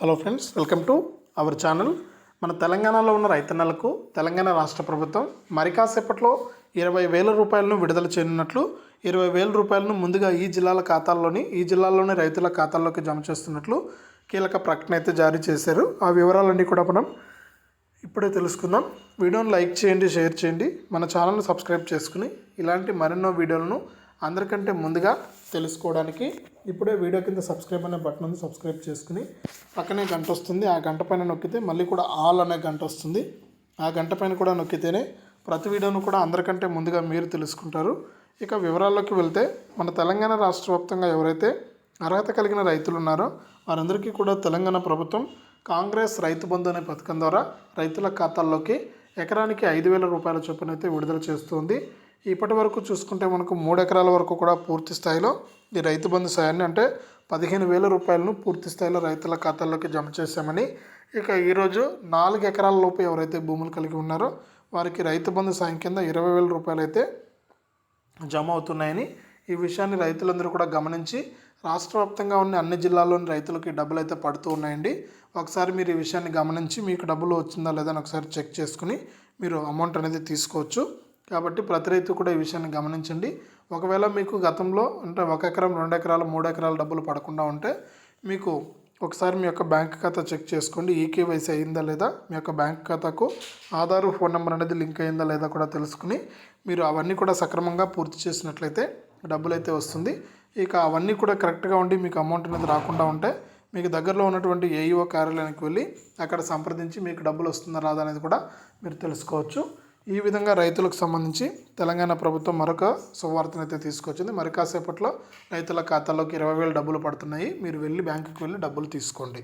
Hello friends welcome to our channel మన తెలంగాణలో ఉన్న రైతన్నలకు తెలంగాణ రాష్ట్ర ప్రభుత్వం మరి కాసేపట్లో ఇరవై వేల రూపాయలను విడుదల చేయనున్నట్లు ఇరవై వేల రూపాయలను ముందుగా ఈ జిల్లాల ఖాతాల్లోని ఈ జిల్లాల్లోని రైతుల ఖాతాల్లోకి జమ చేస్తున్నట్లు కీలక ప్రకటన అయితే జారీ చేశారు. ఆ వివరాలన్నీ కూడా మనం ఇప్పుడే తెలుసుకుందాం. వీడియోను లైక్ చేయండి షేర్ చేయండి. మన ఛానల్ని సబ్స్క్రైబ్ చేసుకుని ఇలాంటి మరెన్నో వీడియోలను అందరికంటే ముందుగా తెలుసుకోవడానికి ఇప్పుడే వీడియో కింద సబ్స్క్రైబ్ అనే బటన్ ఉంది సబ్స్క్రైబ్ చేసుకుని పక్కనే గంట వస్తుంది. ఆ గంట పైన నొక్కితే మళ్ళీ కూడా ఆల్ అనే గంట వస్తుంది. ఆ గంట పైన కూడా నొక్కితేనే ప్రతి వీడియోను కూడా అందరికంటే ముందుగా మీరు తెలుసుకుంటారు. ఇక వివరాల్లోకి వెళ్తే మన తెలంగాణ రాష్ట్ర వ్యాప్తంగా ఎవరైతే అర్హత కలిగిన రైతులు ఉన్నారో వారందరికీ కూడా తెలంగాణ ప్రభుత్వం కాంగ్రెస్ రైతు బంధు అనే పథకం ద్వారా రైతుల ఖాతాల్లోకి ఎకరానికి ఐదు వేల రూపాయల చొప్పున అయితే విడుదల చేస్తుంది. ఇప్పటి వరకు చూసుకుంటే మనకు మూడు ఎకరాల వరకు కూడా పూర్తి స్థాయిలో ఈ రైతు బంధు సాయాన్ని అంటే పదిహేను వేల రూపాయలను పూర్తి స్థాయిలో రైతుల ఖాతాల్లోకి జమ చేశామని. ఇక ఈరోజు నాలుగు ఎకరాల లోపు ఎవరైతే భూములు కలిగి ఉన్నారో వారికి రైతు బంధు సాయం కింద ఇరవై వేల రూపాయలు అయితే జమ అవుతున్నాయని ఈ విషయాన్ని రైతులందరూ కూడా గమనించి రాష్ట్ర వ్యాప్తంగా ఉన్న అన్ని జిల్లాల్లోని రైతులకి డబ్బులు అయితే పడుతూ ఉన్నాయండి. ఒకసారి మీరు ఈ విషయాన్ని గమనించి మీకు డబ్బులు వచ్చిందా లేదా అని ఒకసారి చెక్ చేసుకుని మీరు అమౌంట్ అనేది తీసుకోవచ్చు. కాబట్టి ప్రతి రైతు కూడా ఈ విషయాన్ని గమనించండి. ఒకవేళ మీకు గతంలో అంటే ఒక ఎకరం రెండు ఎకరాలు మూడు ఎకరాల డబ్బులు పడకుండా ఉంటే మీకు ఒకసారి మీ యొక్క బ్యాంక్ ఖాతా చెక్ చేసుకోండి. ఈకేవైసీ అయిందా లేదా? మీ యొక్క బ్యాంక్ ఖాతాకు ఆధార్ ఫోన్ నెంబర్ అనేది లింక్ అయిందా లేదా కూడా తెలుసుకుని మీరు అవన్నీ కూడా సక్రమంగా పూర్తి చేసినట్లయితే డబ్బులు అయితే వస్తుంది. ఇక అవన్నీ కూడా కరెక్ట్గా ఉండి మీకు అమౌంట్ అనేది రాకుండా ఉంటే మీకు దగ్గరలో ఉన్నటువంటి ఏఈఓ కార్యాలయానికి వెళ్ళి అక్కడ సంప్రదించి మీకు డబ్బులు వస్తుందా రాదా అనేది కూడా మీరు తెలుసుకోవచ్చు. ఈ విధంగా రైతులకు సంబంధించి తెలంగాణ ప్రభుత్వం మరొక సువార్తను అయితే తీసుకొచ్చింది. మరి కాసేపట్లో రైతుల ఖాతాలోకి ఇరవై వేలు డబ్బులు పడుతున్నాయి. మీరు వెళ్ళి బ్యాంకుకి వెళ్ళి డబ్బులు తీసుకోండి.